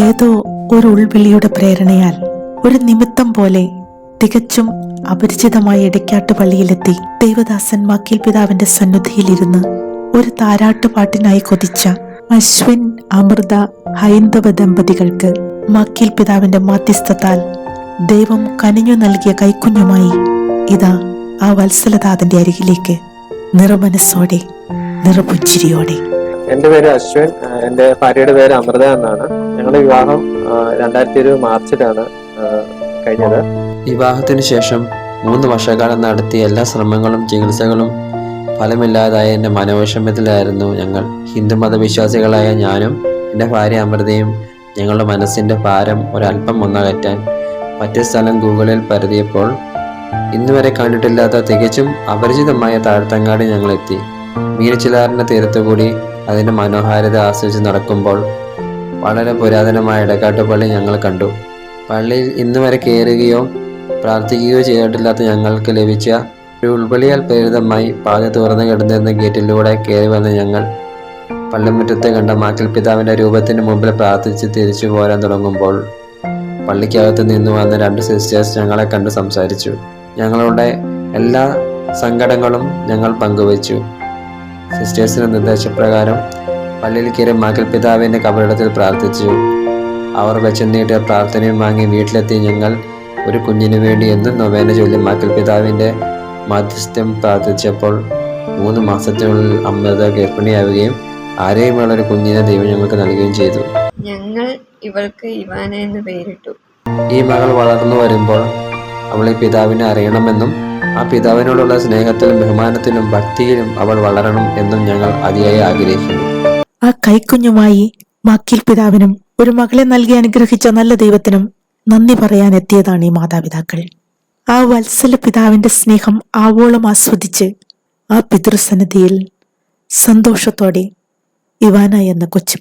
ഏതോ ഒരു ഉൾവിളിയുടെ പ്രേരണയാൽ ഒരു നിമിത്തം പോലെ തികച്ചും അപരിചിതമായ ഇടയ്ക്കാട്ട് പള്ളിയിലെത്തി ദൈവദാസൻ മക്കീൽ പിതാവിന്റെ സന്നിധിയിലിരുന്ന് ഒരു താരാട്ടുപാട്ടിനായി കൊതിച്ച അശ്വിൻ അമൃത ഹൈന്ദവ ദമ്പതികൾക്ക് മക്കീൽ പിതാവിന്റെ മാധ്യസ്ഥത്താൽ ദൈവം കനിഞ്ഞു നൽകിയ കൈക്കുഞ്ഞുമായി ഇതാ ആ വത്സലതാതന്റെ അരികിലേക്ക് നിറമനസ്സോടെ നിറപുഞ്ചിരിയോടെ. എന്റെ പേര് അശ്വിൻ എന്റെ ഭാര്യയുടെ പേര് അമൃത എന്നാണ്. ഞങ്ങളുടെ വിവാഹം രണ്ടായിരത്തി ഇരുപത് മാർച്ചിലാണ് കഴിഞ്ഞത്. വിവാഹത്തിന് ശേഷം മൂന്ന് വർഷക്കാലം നടത്തിയ എല്ലാ ശ്രമങ്ങളും ചികിത്സകളും ഫലമില്ലാതായ എന്റെ മനോവിഷമത്തിലായിരുന്നു ഞങ്ങൾ. ഹിന്ദുമത വിശ്വാസികളായ ഞാനും എന്റെ ഭാര്യ അമൃതയും ഞങ്ങളുടെ മനസ്സിന്റെ ഭാരം ഒരല്പം ഒന്നകറ്റാൻ മറ്റു സ്ഥലം ഗൂഗിളിൽ പരതിയപ്പോൾ ഇന്നുവരെ കണ്ടിട്ടില്ലാത്ത തികച്ചും അപരിചിതമായ താഴ്ത്തങ്ങാടി ഞങ്ങളെത്തി. മീനച്ചിലാറിന്റെ തീരത്തുകൂടി അതിന്റെ മനോഹാരിത ആസ്വദിച്ച് നടക്കുമ്പോൾ വളരെ പുരാതനമായ ഇടക്കാട്ടുപള്ളി ഞങ്ങൾ കണ്ടു. പള്ളിയിൽ ഇന്നുവരെ കയറുകയോ പ്രാർത്ഥിക്കുകയോ ചെയ്തിട്ടില്ലാത്ത ഞങ്ങൾക്ക് ലഭിച്ച ഉൾവിളിയാൽ പ്രേരിതമായി പാതി തുറന്നു കിടന്നിരുന്ന ഗേറ്റിലൂടെ കയറി വന്ന ഞങ്ങൾ പള്ളിമുറ്റത്ത് കണ്ട മാക്കൽ പിതാവിന്റെ രൂപത്തിന് മുമ്പിൽ പ്രാർത്ഥിച്ച് തിരിച്ചു പോരാൻ തുടങ്ങുമ്പോൾ പള്ളിക്കകത്ത് നിന്ന് വന്ന രണ്ട് സിസ്റ്റേഴ്സ് ഞങ്ങളെ കണ്ട് സംസാരിച്ചു. ഞങ്ങളുടെ എല്ലാ സങ്കടങ്ങളും ഞങ്ങൾ പങ്കുവച്ചു. സിസ്റ്റേഴ്സിന്റെ നിർദ്ദേശപ്രകാരം പള്ളിയിൽ കയറി മാക്കൽ പിതാവിന്റെ കബറിടത്തിൽ പ്രാർത്ഥിച്ചു. അവർ വെച്ച് നീട്ടിയ പ്രാർത്ഥനയും വാങ്ങി വീട്ടിലെത്തി ഞങ്ങൾ ഒരു കുഞ്ഞിനു വേണ്ടി എന്നും നൊവേന ചൊല്ലി മാക്കൽ പിതാവിന്റെ മധ്യസ്ഥം പ്രാർത്ഥിച്ചപ്പോൾ മൂന്ന് മാസത്തിനുള്ളിൽ അമൃത ഗർഭിണിയാവുകയും ആരെയുമുള്ള ഒരു കുഞ്ഞിനെ ദൈവം ഞങ്ങൾക്ക് നൽകുകയും ചെയ്തു. ഞങ്ങൾ ഇവൾക്ക് ഇവാന എന്ന് പേരിട്ടു. ഈ മകൾ വളർന്നു വരുമ്പോൾ അവൾ ഈ പിതാവിനെ അറിയണമെന്നും ആ പിതാവിനോടുള്ള സ്നേഹത്തിലും ബഹുമാനത്തിലും ഭക്തിയിലും അവൾ വളരണം എന്നും ഞങ്ങൾ അതിയായി ആഗ്രഹിക്കുന്നു. ആ കൈക്കുഞ്ഞുമായി മാക്കിൽ പിതാവിനും ഒരു മകളെ നൽകി അനുഗ്രഹിച്ച നല്ല ദൈവത്തിനും നന്ദി പറയാൻ എത്തിയതാണ് ഈ മാതാപിതാക്കൾ. ആ വത്സല പിതാവിന്റെ സ്നേഹം ആവോളം ആസ്വദിച്ച് ആ പിതൃസന്നിധിയിൽ സന്തോഷത്തോടെ ഇവാന എന്ന കൊച്ചു